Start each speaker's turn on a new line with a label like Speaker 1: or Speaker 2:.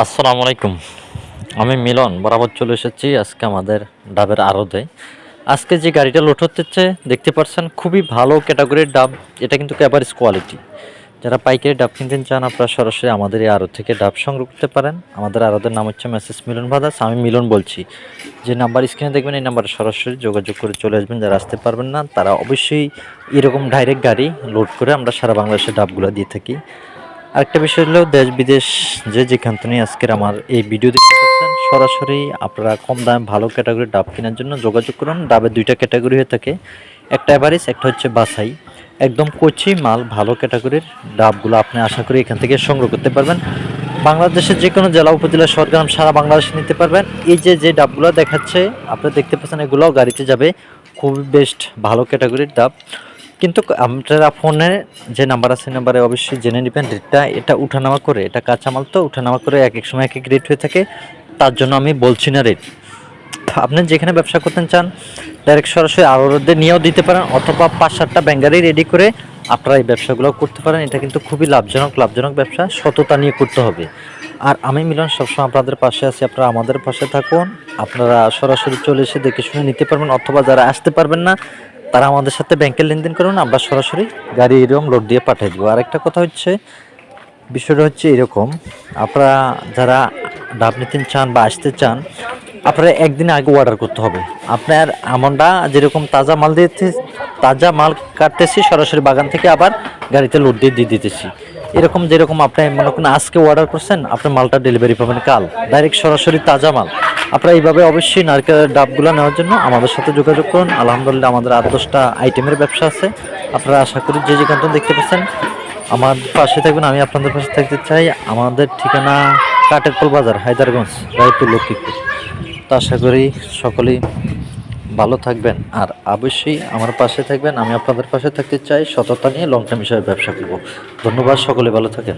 Speaker 1: আসসালামু আলাইকুম। আমি মিলন, বরাবর চলে এসেছি আজকে আমাদের ডাবের আড়তে। আজকে যে গাড়িটা লোড হচ্ছে দেখতে পাচ্ছেন খুবই ভালো ক্যাটাগরির ডাব। এটা কিন্তু অ্যাভারেজ কোয়ালিটি যারা পাইকারি ডাব কিনতে চান, আপনারা সরাসরি আমাদের এই আড়ত থেকে ডাব সংগ্রহ করতে পারেন। আমাদের আড়তের নাম হচ্ছে মেসেজ মিলন ভাদাস আমি মিলন বলছি। যে নাম্বার স্ক্রিনে দেখবেন, এই নাম্বারে সরাসরি যোগাযোগ করে চলে আসবেন। যারা আসতে পারবেন না, তারা অবশ্যই এরকম ডাইরেক্ট গাড়ি লোড করে আমরা সারা বাংলাদেশে ডাবগুলো দিয়ে থাকি। আরেকটা বিষয় হলো দেশ বিদেশ যে যেখান থেকে আজকের আমার এই ভিডিও দেখতে পাচ্ছেন, সরাসরি আপনারা কম দামে ভালো ক্যাটাগরির ডাব কেনার জন্য যোগাযোগ করুন। ডাবের দুইটা ক্যাটাগরি হয়ে থাকে। একটা অ্যাভারেজ একটা হচ্ছে বাছাই। একদম কচি মাল, ভালো ক্যাটাগরির ডাবগুলো আপনি আশা করি এখান থেকে সংগ্রহ করতে পারবেন। বাংলাদেশের যে কোনো জেলা, উপজেলা সরকার সারা বাংলাদেশে নিতে পারবেন। এই যে যে ডাবগুলো দেখাচ্ছে, আপনারা দেখতে পাচ্ছেন এগুলোও গাড়িতে যাবে। খুবই বেস্ট ভালো ক্যাটাগরির ডাব। কিন্তু আপনারা ফোনে যে নাম্বার আছে নাম্বারে অবশ্যই জেনে নেবেন রেটটা এটা উঠানামা করে, এটা কাঁচামাল তো, উঠানামা করে এক এক সময় এক এক রেট হয়ে থাকে। তার জন্য আমি বলছি না রেট আপনি যেখানে ব্যবসা করতে চান ডাইরেক্ট সরাসরি আড়তদের নিয়েও দিতে পারেন, অথবা পাঁচ সাতটা ব্যাঙ্গারি রেডি করে আপনারা এই ব্যবসাগুলো করতে পারেন। এটা কিন্তু খুবই লাভজনক লাভজনক ব্যবসা, সততা নিয়ে করতে হবে। আর আমি মিলন, সবসময় আপনাদের পাশে আছি, আপনারা আমাদের পাশে থাকুন। আপনারা সরাসরি চলে এসে দেখে শুনে নিতে পারবেন, অথবা যারা আসতে পারবেন না তারা আমাদের সাথে ব্যাংকের লেনদেন করুন, আমরা সরাসরি গাড়ি এরকম লোড দিয়ে পাঠিয়ে দেবো। আর একটা কথা হচ্ছে, বিষয়টা হচ্ছে এরকম, আপনারা যারা ডাব নিতে চান বা আসতে চান, আপনারা একদিন আগে অর্ডার করতে হবে। আপনার আমরা যেরকম তাজা মাল দিতে তাজা মাল কাটতেছি, সরাসরি বাগান থেকে আবার গাড়িতে লোড দিয়ে দিয়ে দিতেছি। এরকম যেরকম আপনি মনে করেন আজকে অর্ডার করছেন আপনার মালটা ডেলিভারি পাবেন কাল। ডাইরেক্ট সরাসরি তাজা মাল। আপনারা এইভাবে অবশ্যই নারকেলের ডাবগুলো নেওয়ার জন্য আমাদের সাথে যোগাযোগ করুন। আলহামদুলিল্লাহ আমাদের আট দশটা আইটেমের ব্যবসা আছে। আপনারা আশা করি যে থেকে দেখতে পাচ্ছেন, আমার পাশে থাকবেন, আমি আপনাদের পাশে থাকতে চাই। আমাদের ঠিকানা কাটেরপল বাজার, হায়দারগঞ্জ, রায়পুর, লক্ষ্মীপুর। তো আশা করি সকলেই ভালো থাকবেন আর অবশ্যই আমার পাশে থাকবেন। আমি আপনাদের পাশে থাকতে চাই। সততা নিয়ে লং টার্ম হিসাবে ব্যবসা করব। ধন্যবাদ, সকলে ভালো থাকেন।